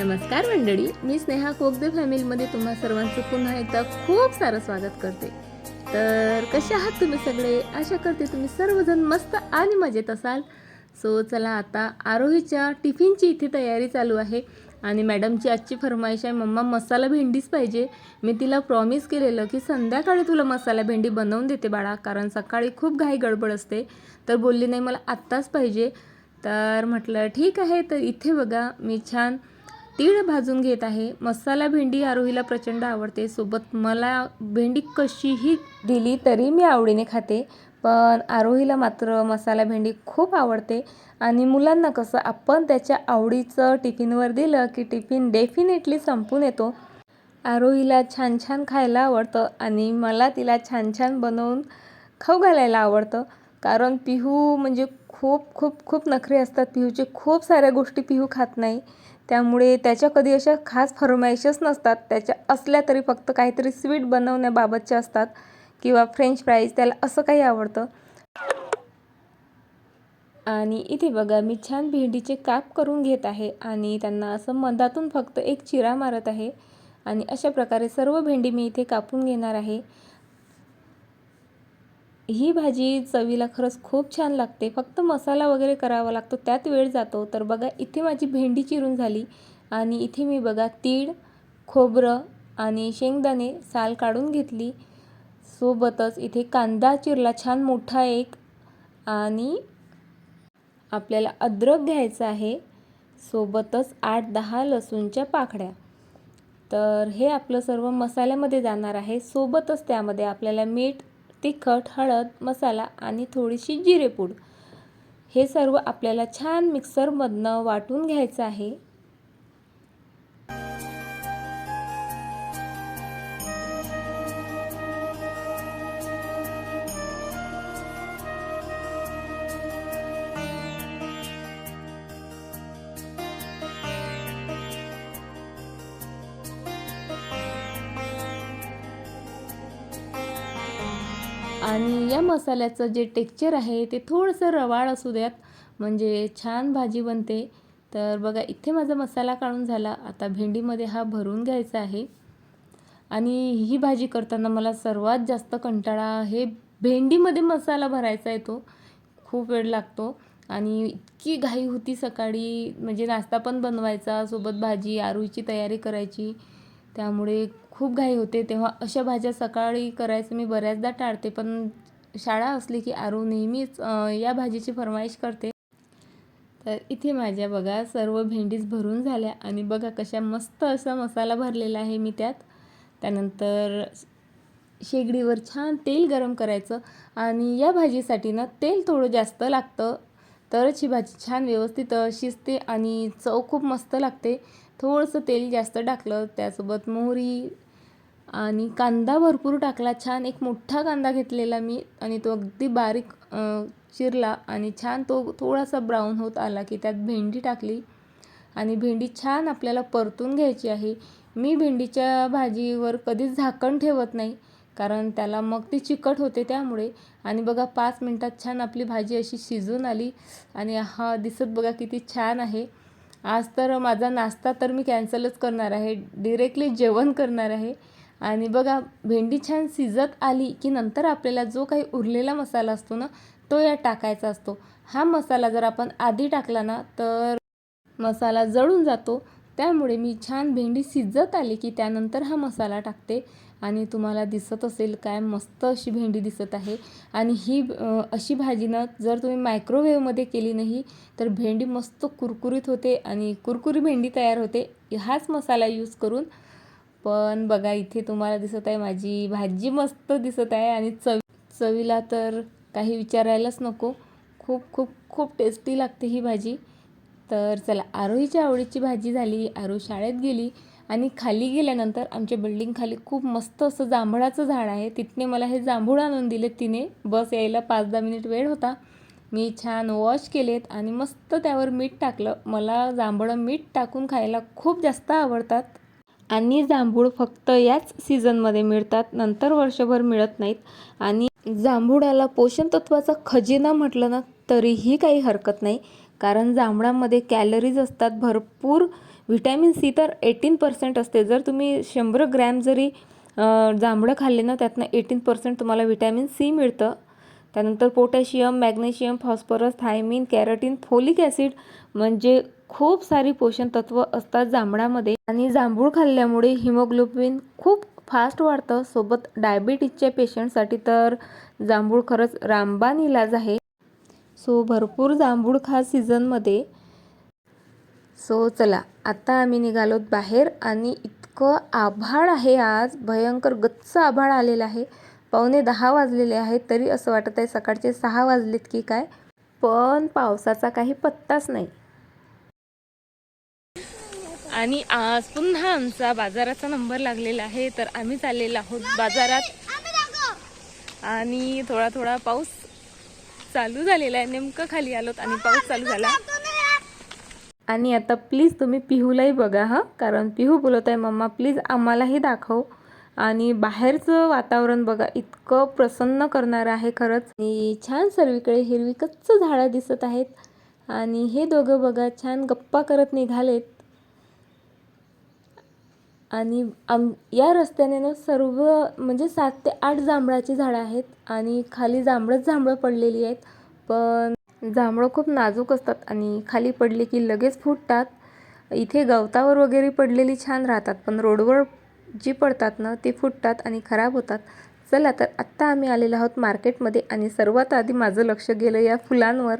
नमस्कार मंडळी मी स्नेहा कोगदे फॅमिलीमध्ये तुम्हा सर्वांचं पुन्हा एकदा खूप सारं स्वागत करते. तर कसे आहात तुम्ही सगळे? आशा करते तुम्ही सर्वजण मस्त आणि मजेत असाल. सो चला आता आरोहीच्या टिफिनची इथे तयारी चालू आहे आणि मॅडमची आजची फरमाईश आहे मम्मा मसाला भेंडीच पाहिजे. मी तिला प्रॉमिस केलेलं की संध्याकाळी तुला मसाला भेंडी बनवून देते बाळा कारण सकाळी खूप घाई गडबड असते. तर बोलली नाही मला आत्ताच पाहिजे. तर म्हटलं ठीक आहे तर इथे बघा मी छान तीळ भाजून घेत आहे. मसाला भेंडी आरोहीला प्रचंड आवडते. सोबत मला भेंडी कशीही दिली तरी मी आवडीने खाते. पण आरोहीला मात्र मसाला भेंडी खूप आवडते. आणि मुलांना कसं आपण त्याच्या आवडीचं टिफिनवर दिलं की टिफिन डेफिनेटली संपून येतो. आरोहीला छान छान खायला आवडतं आणि मला तिला छान छान बनवून खाऊ घालायला आवडतं. कारण पिहू म्हणजे खूप खूप खूप नखरे असतात पिहूचे खूप साऱ्या गोष्टी पिहू खात नाही. त्यामुळे त्याच्या कधी अशा खास फरमाईशच नसतात. त्याच्या असल्या तरी फक्त काहीतरी स्वीट बनवण्याबाबतच्या असतात किंवा फ्रेंच फ्राईज त्याला असं काही आवडतं. आणि इथे बघा मी छान भेंडीचे काप करून घेत आहे आणि त्यांना असं मधातून फक्त एक चिरा मारत आहे. आणि अशा प्रकारे सर्व भेंडी मी इथे कापून घेणार आहे. ही भाजी चवीला खरंच खूप छान लागते. फक्त मसाला वगैरे करावा लागतो त्यात वेळ जातो. तर बघा इथे माझी भेंडी चिरून झाली आणि इथे मी बघा तीळ खोबरं आणि शेंगदाणे साल काढून घेतली. सोबतच इथे कांदा चिरला छान मोठा एक. आणि आपल्याला अद्रक घ्यायचं आहे. सोबतच आठ दहा लसूणच्या पाकळ्या. तर हे आपलं सर्व मसाल्यामध्ये जाणार आहे. सोबतच त्यामध्ये आपल्याला मीठ तिखट हळद मसाला आणि थोडीशी जिरेपूड. हे सर्व आपल्याला छान मिक्सरमधनं वाटून घ्यायचं आहे. आणि या मसाल्याचं जे टेक्चर आहे ते थोडंसं रवाळ असू द्यात म्हणजे छान भाजी बनते. तर बघा इथे माझा मसाला काढून झाला. आता भेंडीमध्ये हा भरून घ्यायचा आहे. आणि ही भाजी करताना मला सर्वात जास्त कंटाळा हे भेंडीमध्ये मसाला भरायचा येतो खूप वेळ लागतो. आणि इतकी घाई होती सकाळी. म्हणजे नाश्ता पण बनवायचा सोबत भाजी आरूची तयारी करायची. त्यामुळे खूप घाई होते. तेव्हा अशा भाज्या सकाळी करायचं मी बऱ्याचदा टाळते पण शाळा असली की आरू नेहमीच या भाजीची फरमाईश करते. तर इथे माझ्या बघा सर्व भेंडीज भरून झाल्या आणि बघा कशा मस्त असा मसाला भरलेला आहे मी त्यात. त्यानंतर शेगडीवर छान तेल गरम करायचं आणि या भाजीसाठी ना तेल थोडं जास्त लागतं. तरच ही भाजी छान व्यवस्थित शिजते आणि चव खूप मस्त लागते. थोडंसं तेल जास्त टाकलं त्यासोबत मोहरी आणि कांदा भरपूर टाकला. छान एक मोठा कांदा घेतलेला मी आणि तो अगदी बारीक चिरला आणि छान तो थोडासा ब्राऊन होत आला की त्यात भेंडी टाकली आणि भेंडी छान आपल्याला परतून घ्यायची आहे. मी भेंडीच्या भाजीवर कधीच झाकण ठेवत नाही कारण त्याला मग ती चिकट होते त्यामुळे. आणि बघा पाच मिनटात छान आपली भाजी अशी शिजून आली आणि हा दिसत बघा किती छान आहे. आज तर माझा नाश्ता तर मी कॅन्सलच करणार आहे. डिरेक्टली जेवण करणार आहे. आणि बघा भेंडी छान शिजत आली की नंतर आपल्याला जो काही उरलेला मसाला असतो ना तो यात टाकायचा असतो. हा मसाला जर आपण आधी टाकला ना तर मसाला जळून जातो. त्यामुळे मी छान भेंडी शिजत आली की त्यानंतर हा मसाला टाकते. आणि तुम्हाला दिसत असेल काय मस्त अशी भेंडी दिसत आहे. आणि ही अशी भाजी ना जर तुम्ही मायक्रोवेव्हमध्ये केली नाही तर भेंडी मस्त कुरकुरीत होते आणि कुरकुरी भेंडी तयार होते. हाच मसाला यूज करून पण बघा इथे तुम्हाला दिसत आहे माझी भाजी मस्त दिसत आहे आणि चव चवीला तर काही विचारायलाच नको. खूप खूप खूप टेस्टी लागते ही भाजी. तर चला आरोहीच्या आवडीची भाजी झाली आरो शाळेत गेली आणि खाली गेल्यानंतर आमच्या बिल्डिंगखाली खूप मस्त असं जांभळाचं झाड आहे. तिथने मला हे जांभूळ आणून दिले तिने. बस यायला पाच दहा मिनिट वेळ होता. मी छान वॉश केलेत आणि मस्त त्यावर मीठ टाकलं. मला जांभळं मीठ टाकून खायला खूप जास्त आवडतात. आणि जांभूळ फक्त याच सीझनमध्ये मिळतात. नंतर वर्षभर मिळत नाहीत. आणि जांभुळाला पोषण तत्वाचा खजिना म्हटलं ना तरीही काही हरकत नाही. कारण जांभळामध्ये कॅलरीज असतात भरपूर. व्हिटॅमिन सी तर एटीन पर्सेंट असते. जर तुम्ही शंभर ग्रॅम जरी जांभळं खाल्ले ना त्यातनं एटीन पर्सेंट तुम्हाला व्हिटॅमिन सी मिळतं. त्यानंतर potassium magnesium phosphorus thiamine carotene folic acid म्हणजे खूप सारी पोषण तत्व असतात जांभळामध्ये. आणि जांभूळ खाल्ल्यामुळे हिमोग्लोबिन खूप फास्ट वाढतं. सोबत डायबिटीजच्या पेशंटसाठी तर जांभूळ खरंच रामबान इलाज आहे. सो भरपूर जांभूळ खा सीझनमध्ये. सो चला आता आम्ही निघालोत बाहेर आणि इतकं आभाळ आहे आज. भयंकर गच्च आभाळ आलेलं आहे. पावणे दहा वाजलेले आहेत तरी असं वाटत आहे सकाळचे सहा वाजलेत की काय? पण पावसाचा काही पत्ताच नाही. आणि आज पुन्हा आमचा बाजाराचा नंबर लागलेला आहे तर आम्ही चाललेलो आहोत बाजारात. आणि थोडा थोडा पाऊस चालू झालेला आहे नेमकं खाली आलोत आणि पाऊस चालू झाला. आणि आता प्लीज तुम्ही पिहूलाही बघा हां. कारण पिहू बोलत आहे मम्मा प्लीज आम्हालाही दाखव. आणि बाहेरचं वातावरण बघा इतकं प्रसन्न करणारं आहे खरंच. आणि छान सर्वीकडे हिरवी कच्च झाडं दिसत आहेत. आणि हे दोघं बघा छान गप्पा करत निघालेत. आणि आम या रस्त्याने ना सर्व म्हणजे सात ते आठ जांभळाची झाडं आहेत आणि खाली जांभळंच जांभळं पडलेली आहेत. पण जांभळं खूप नाजूक असतात आणि खाली पडली की लगेच फुटतात. इथे गवतावर वगैरे पडलेली छान राहतात पण रोडवर जी पडतात ना ती फुटतात आणि खराब होतात. चला तर आत्ता आम्ही आलेलो आहोत मार्केटमध्ये आणि सर्वात आधी माझं लक्ष गेलं या फुलांवर.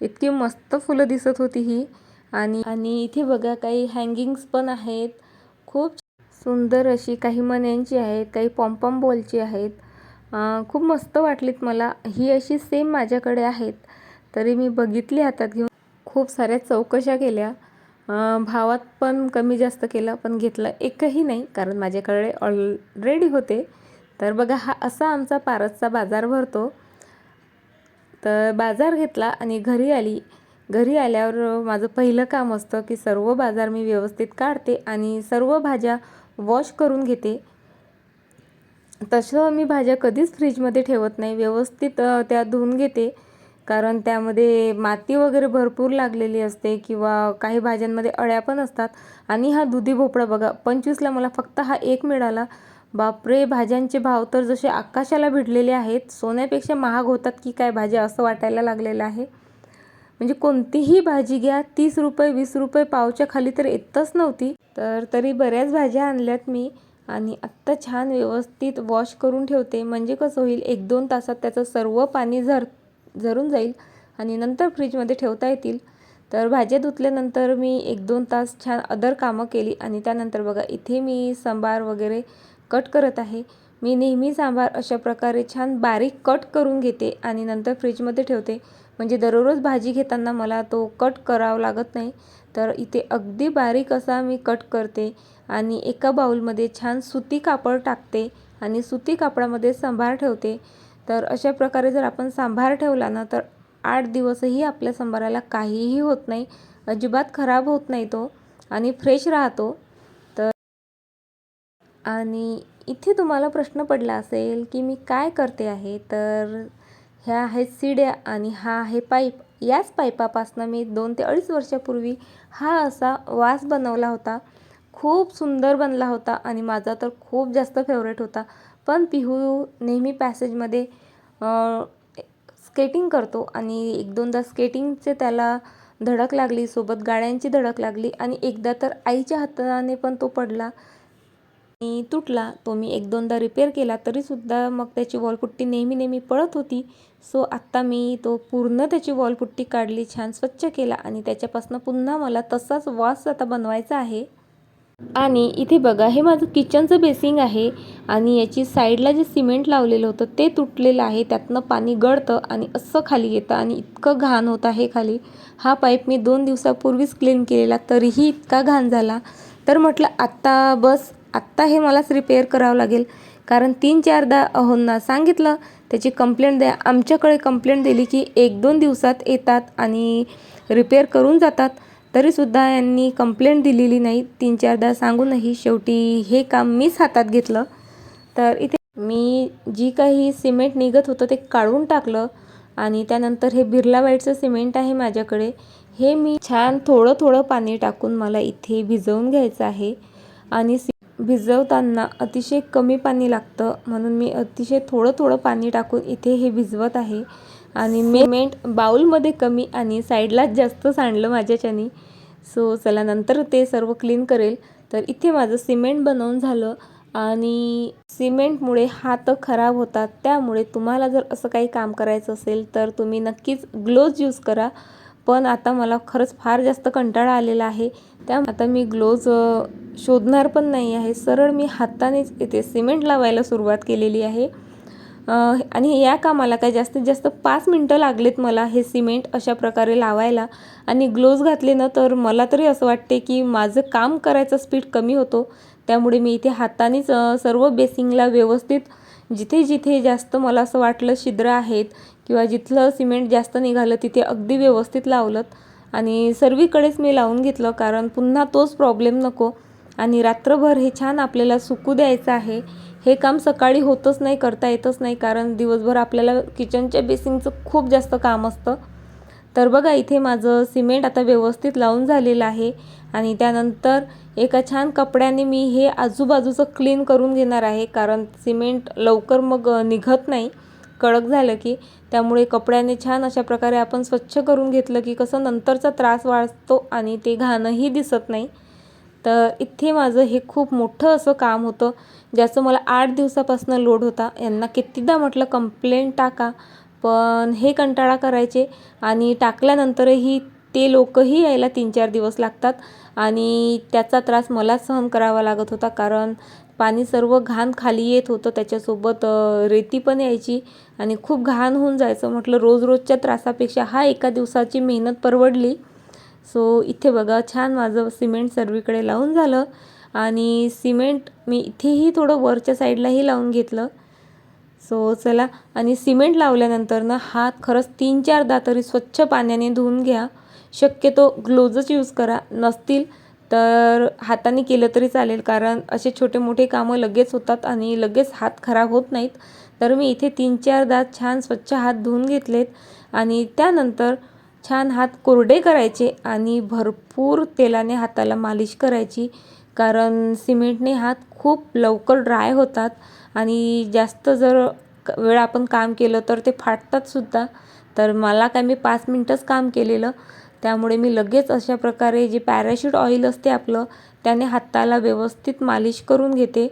इतकी मस्त फुलं दिसत होती ही. आणि आणि इथे बघा काही हँगिंग्स पण आहेत. खूप सुंदर अशी काही मण्यांची आहेत काही पॉम्पम बॉलची आहेत. खूप मस्त वाटलीत मला. ही अशी सेम माझ्याकडे आहेत. तरी मी बघितली हातात घेऊन. खूप साऱ्या चौकशा केल्या. भावात पण कमी जास्त केलं पण घेतलं एकही नाही कारण माझ्याकडे ऑलरेडी होते. तर बघा हा असा आमचा पारसचा बाजार भरतो. तर बाजार घेतला आणि घरी आली. घरी आल्यावर माझं पहिलं काम असतं की सर्व बाजार मी व्यवस्थित काढते आणि सर्व भाज्या वॉश करून घेते. तसं मी भाज्या कधीच फ्रीजमध्ये ठेवत नाही. व्यवस्थित त्या धुवून घेते. कारण त्यामध्ये माती वगैरे भरपूर लागलेली असते किंवा काही भाज्यांमध्ये अळ्या पण असतात. आणि हा दुधी भोपळा बघा पंचवीसला मला फक्त हा एक मिळाला. बापरे भाज्यांचे भाव तर जसे आकाशाला भिडलेले आहेत. सोन्यापेक्षा महाग होतात की काय भाज्या असं वाटायला लागलेलं आहे. म्हणजे कोणतीही भाजी घ्या तीस रुपये वीस रुपये पावच्या खाली तर येतच नव्हती. तर तरी बऱ्याच भाज्या आणल्यात मी आणि आत्ता छान व्यवस्थित वॉश करून ठेवते. म्हणजे कसं होईल एक दोन तासात त्याचं सर्व पाणी झर झरून जाईल आणि नंतर फ्रीजमध्ये ठेवता येतील. तर भाज्या धुतल्यानंतर मी एक दोन तास छान अदर कामं केली आणि त्यानंतर बघा इथे मी सांबार वगैरे कट करत आहे. मी नेहमी सांबार अशा प्रकारे छान बारीक कट करून घेते आणि नंतर फ्रीजमध्ये ठेवते. म्हणजे दररोज भाजी घेताना मला तो कट करावा लागत नाही. तर इथे अगदी बारीक असा मी कट करते आणि एका बाउलमध्ये छान सुती कापड टाकते आणि सुती कापडामध्ये सांभार ठेवते. तर अशा प्रकारे जर आपण सांभार ठेवला ना तर आठ दिवसही आपल्या सांबाराला काहीही होत नाही. अजिबात खराब होत नाही तो आणि फ्रेश राहतो. तर आणि इथे तुम्हाला प्रश्न पडला असेल की मी काय करते आहे? तर ह्या आहेत सिड्या आणि हा आहे पाईप. याच पाईपापासनं मी दोन ते अडीच वर्षापूर्वी हा असा वास बनवला होता. खूप सुंदर बनला होता आणि माझा तर खूप जास्त फेवरेट होता. पण पिहू नेहमी पॅसेजमध्ये स्केटिंग करतो आणि एक दोनदा स्केटिंगचे त्याला धडक लागली सोबत गाड्यांची धडक लागली आणि एकदा तर आईच्या हाताने पण तो पडला. आणि तुटला तो मी एक दोनदा रिपेअर केला तरीसुद्धा मग त्याची वॉलपुट्टी नेहमी नेहमी पळत होती. सो आत्ता मी तो पूर्ण त्याची वॉलपुट्टी काढली छान स्वच्छ केला आणि त्याच्यापासून पुन्हा मला तसाच वास आता बनवायचा आहे. आणि इथे बघा हे माझं किचनचं बेसिंग आहे आणि याची साईडला जे सिमेंट लावलेलं होतं ते तुटलेलं आहे. त्यातनं पाणी गळतं आणि असं खाली येतं आणि इतकं घाण होतं आहे खाली. हा पाईप मी दोन दिवसापूर्वीच क्लीन केलेला तरीही इतका घाण झाला. तर म्हटलं आत्ता बस आत्ता हे मलाच रिपेअर करावं लागेल. कारण तीन चारदा अहोंना सांगितलं त्याची कंप्लेंट द्या. आमच्याकडे कंप्लेंट दिली की एक दोन दिवसात येतात आणि रिपेअर करून जातात. तरीसुद्धा यांनी कंप्लेंट दिलेली नाही. तीन चारदा सांगूनही शेवटी हे काम मीच हातात घेतलं. तर इथे मी जी काही सिमेंट निघत होतं ते काढून टाकलं आणि त्यानंतर हे बिर्ला वाईटचं सिमेंट आहे माझ्याकडे. हे मी छान थोडं थोडं पाणी टाकून मला इथे भिजवून घ्यायचं आहे. आणि सि भिजवताना अतिशय कमी पाणी लागतं. म्हणून मी अतिशय थोडं थोडं पाणी टाकून इथे हे भिजवत आहे. आणि मेमेंट बाउलमध्ये कमी आणि साईडलाच जास्त सांडलं माझ्याच्यानी. सो चला नंतर ते सर्व क्लीन करेल. तर इथे माझं सिमेंट बनवून झालं. आणि सिमेंटमुळे हात खराब होतात. त्यामुळे तुम्हाला जर असं काही काम करायचं असेल तर तुम्ही नक्कीच ग्लोव्ज यूज करा. पण आता मला खरंच फार जास्त कंटाळा आलेला आहे. त्या आता मी ग्लोज शोधणार पण नाही आहे. सरळ मी हातानेच इथे सिमेंट लावायला सुरुवात केलेली आहे. आणि या कामाला काय जास्तीत जास्त पाच मिनटं लागलेत मला हे सिमेंट अशा प्रकारे लावायला. आणि ग्लोज घातले ना तर मला तरी असं वाटते की माझं काम करायचा स्पीड कमी होतो. त्यामुळे मी इथे हातानेच सर्व बेसिंगला व्यवस्थित जिथे जिथे जास्त मला असं वाटलं छिद्र आहेत किंवा जिथलं सिमेंट जास्त निघालं तिथे अगदी व्यवस्थित लावलं आणि सर्वीकडेच मी लावून घेतलं कारण पुन्हा तोच प्रॉब्लेम नको. आणि रात्रभर हे छान आपल्याला सुकू द्यायचं आहे. हे काम सकाळी होतच नाही करता येतच नाही कारण दिवसभर आपल्याला किचनच्या बेसिंगचं खूप जास्त काम असतं. तर बघा इथे माझं सिमेंट आता व्यवस्थित लावून झालेलं आहे. आणि त्यानंतर एका छान कपड्याने मी हे आजूबाजूचं क्लीन करून घेणार आहे कारण सिमेंट लवकर मग निघत नाही. कडक झालं की त्यामुळे कपड्याने छान अशा प्रकारे आपण स्वच्छ करून घेतलं की कसं नंतरचा त्रास वाचतो आणि ते घाणंही दिसत नाही. तर इथे माझं हे खूप मोठं असं काम होतं ज्याचं मला आठ दिवसापासून लोड होता. यांना कितीदा म्हटलं कंप्लेंट टाका. पण हे कंटाळा करायचे आणि टाकल्यानंतरही ते लोकही यायला तीन चार दिवस लागतात आणि त्याचा त्रास मला सहन करावा लागत होता. कारण पाणी सर्व घाण खाली येत होतं त्याच्यासोबत रेती पण यायची आणि खूप घाण होऊन जायचं. म्हटलं रोज रोजच्या त्रासापेक्षा हा एका दिवसाची मेहनत परवडली. सो इथे बघा छान माझं सिमेंट सर्वीकडे लावून झालं आणि सिमेंट मी इथेही थोडं वरच्या साईडलाही लावून घेतलं. सो चला आणि सिमेंट लावल्यानंतर ना हात खरंच तीन चारदा तरी स्वच्छ पाण्याने धुवून घ्या. शक्यतो ग्लोजच यूज करा. नसतील तर हाताने केलं तरी चालेल कारण असे छोटे मोठे कामं लगेच होतात आणि लगेच हात खराब होत नाहीत. तर मी इथे तीन चारदा छान स्वच्छ हात धुवून घेतलेत आणि त्यानंतर छान हात कोरडे करायचे आणि भरपूर तेलाने हाताला मालिश करायची कारण सिमेंटने हात खूप लवकर ड्राय होतात आणि जास्त जर वेळ आपण काम केलं तर ते फाटतात सुद्धा. तर मला काय मी पाच मिनटंच काम केलेलं. त्यामुळे मी लगेच अशा प्रकारे जे पॅराशूट ऑइल असते आपलं त्याने हाताला व्यवस्थित मालिश करून घेते.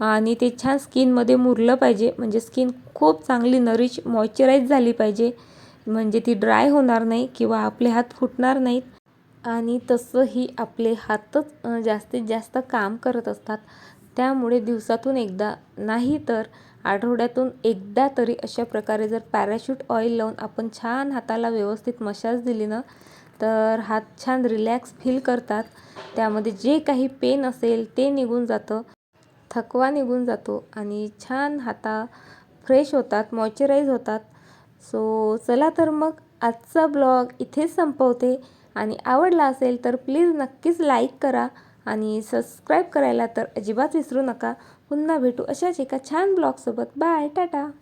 आणि ते छान स्किनमध्ये मुरलं पाहिजे. म्हणजे स्किन खूप चांगली नरिश मॉइश्चराईज झाली पाहिजे. म्हणजे ती ड्राय होणार नाही किंवा आपले हात फुटणार नाहीत. आणि तसंही आपले हातच जास्तीत जास्त काम करत असतात. त्यामुळे दिवसातून एकदा नाही तर आठवड्यातून एकदा तरी अशा प्रकारे जर पॅराशूट ऑइल लावून आपण छान हाताला व्यवस्थित मशाज दिली ना तर हात छान रिलॅक्स फील करतात. त्यामध्ये जे काही पेन असेल ते निघून जातं थकवा निघून जातो आणि छान हाता फ्रेश होतात मॉइश्चराईज होतात. सो चला तर मग आजचा ब्लॉग इथेच संपवते आणि आवडला असेल तर प्लीज नक्कीच लाईक करा आणि सबस्क्राईब करायला तर अजिबात विसरू नका. पुन्हा भेटू अशाच एका छान ब्लॉगसोबत. बाय टाटा.